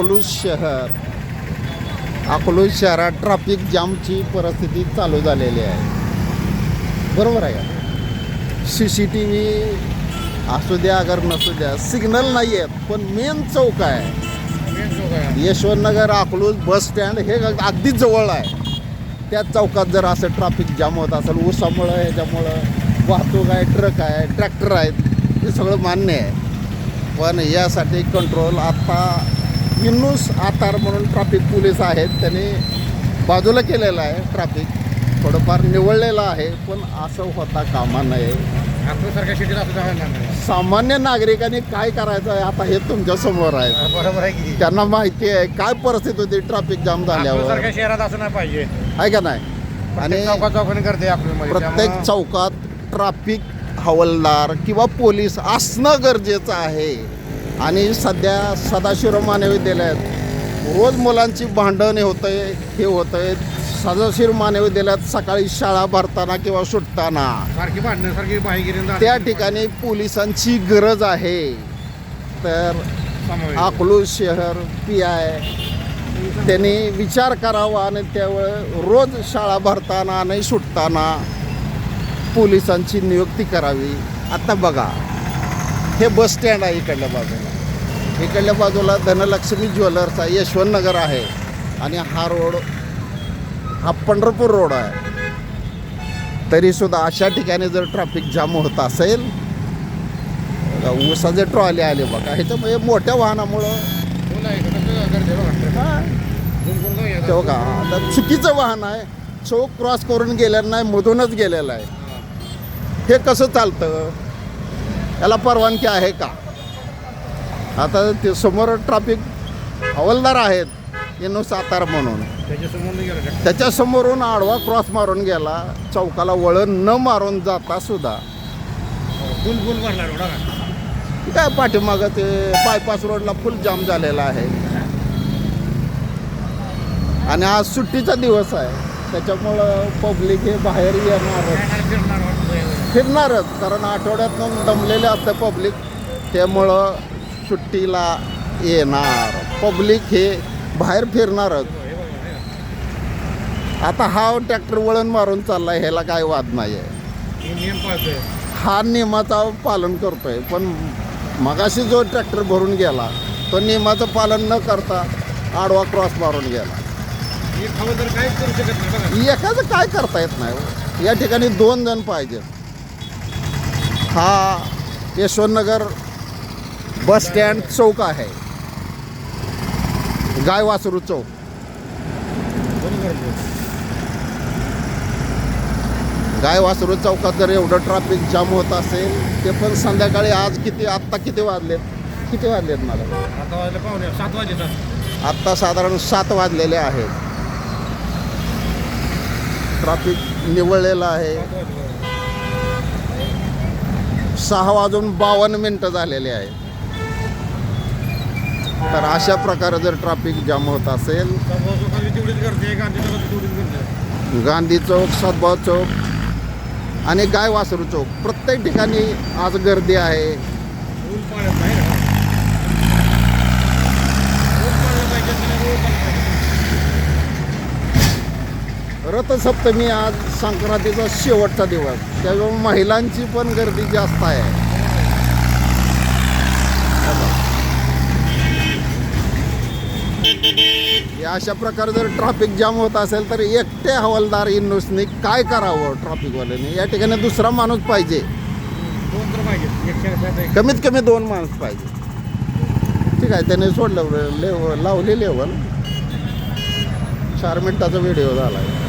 अकलूज शहर. अकलूज शहरात ट्रॅफिक जामची परिस्थिती चालू झालेली आहे. बरोबर आहे का? सी सी टी व्ही असू द्या अगर नसू द्या सिग्नल नाही आहेत पण मेन चौक आहे. यशवंतनगर अकलूज बस स्टँड हे अगदी जवळ आहे. त्या चौकात जर असं ट्रॅफिक जाम होत असेल ऊसामुळं ह्याच्यामुळं वाहतूक आहे ट्रक आहे ट्रॅक्टर आहेत हे सगळं मान्य आहे. पण यासाठी कंट्रोल आता इन्नूस आतार म्हणून ट्रॅफिक पोलीस आहेत. त्यांनी बाजूला केलेलं आहे ट्रॅफिक थोडंफार निवळलेलं आहे पण असं होता कामा नये. आपल्यासारख्या सिटीत असं जायला नाही. सामान्य नागरिकांनी काय करायचं आहे आता हे तुमच्यासमोर आहे. बरोबर आहे की त्यांना माहिती आहे काय परिस्थिती होती ट्रॅफिक जाम झाल्यावर. आपल्यासारख्या शहरात असं नाही पाहिजे. आहे का नाही? आणि चौकाने करते आपल्यामध्ये प्रत्येक चौकात ट्रॅफिक हवालदार किंवा पोलीस असणं गरजेचं आहे. आणि सध्या सदाशिवराव महाविद्यालयात रोज मुलांची भांडणे होत आहे हे होत आहे सदाशिव महाविद्यालयात सकाळी शाळा भरताना किंवा सुटताना सारखी भांडणं सारखी बाहेर त्या ठिकाणी पोलिसांची गरज आहे. तर अकलूज शहर पी आय त्यांनी विचार करावा आणि त्यावेळेस रोज शाळा भरताना आणि सुटताना पोलिसांची नियुक्ती करावी. आता बघा हे बस स्टँड आहे इकडल्या बाजूला. इकडल्या बाजूला धनलक्ष्मी ज्वेलर्स आहे यशवंतनगर आहे. आणि हा रोड हा पंढरपूर रोड आहे. तरीसुद्धा अशा ठिकाणी जर ट्रॅफिक जाम होत असेल ऊसाचे ट्रॉली आले बघा. ह्याच्यामुळे म्हणजे मोठ्या वाहनामुळं ते बघा आता चुकीचं वाहन आहे. चौक क्रॉस करून गेलेलं नाही मधूनच गेलेलं आहे. हे कसं चालतं? याला परवानगी आहे का? आता ते समोर ट्रॅफिक हवालदार आहेत एनो सातार म्हणून. त्याच्यासमोरून आडवा क्रॉस मारून गेला चौकाला वळण न मारून जाता सुद्धा. फुल फुल भरला रोडा काय पाठीमागं ते बायपास रोडला फुल जाम झालेला आहे. आणि आज सुट्टीचा दिवस आहे. त्याच्यामुळं पब्लिक हे बाहेर येणारच फिरणारच कारण आठवड्यातून दमलेले असतं पब्लिक त्यामुळं सुट्टीला येणार. पब्लिक हे बाहेर फिरणारच आता हा ट्रॅक्टर वळण मारून चाललाय ह्याला काय वाद नाही आहे हा नियमाचं पालन करतोय पण मगाशी जो ट्रॅक्टर भरून गेला तो नियमाचं पालन न करता आडवा क्रॉस मारून गेला. एखादं काय करता येत नाही हो. या ठिकाणी दोन जण पाहिजेत. हा यशवंतनगर बस स्टँड चौक आहे. गाय वासरू चौक. गाय वासरू चौकात जर एवढं ट्रॅफिक जाम होत असेल ते पण संध्याकाळी आज किती आत्ता किती वाजलेत? किती वाजलेत मला? आता वाजले पाहुणे सात वाजेतात आत्ता साधारण सात वाजलेले आहेत. ट्रॅफिक निवळलेलं आहे. सहा वाजून बावन्न मिनटं झालेले आहेत. तर अशा प्रकारे जर ट्रॅफिक जाम होत असेल गांधी चौक सद्भाव चौक आणि गाय वासरू चौक प्रत्येक ठिकाणी आज गर्दी आहे. रथसप्तमी आज संक्रांतीचा शेवटचा दिवस त्यामुळे महिलांची पण गर्दी जास्त आहे या अशा प्रकारे जर ट्रॅफिक जाम होत असेल तर एकटे हवालदार इन्नुसनी काय करावं ट्रॅफिकवाल्याने या ठिकाणी दुसरा माणूस पाहिजे. कमीत कमी दोन माणूस पाहिजे. ठीक आहे त्याने सोडलं लेव लावली लेवल. चार मिनिटाचा व्हिडिओ झाला. आहे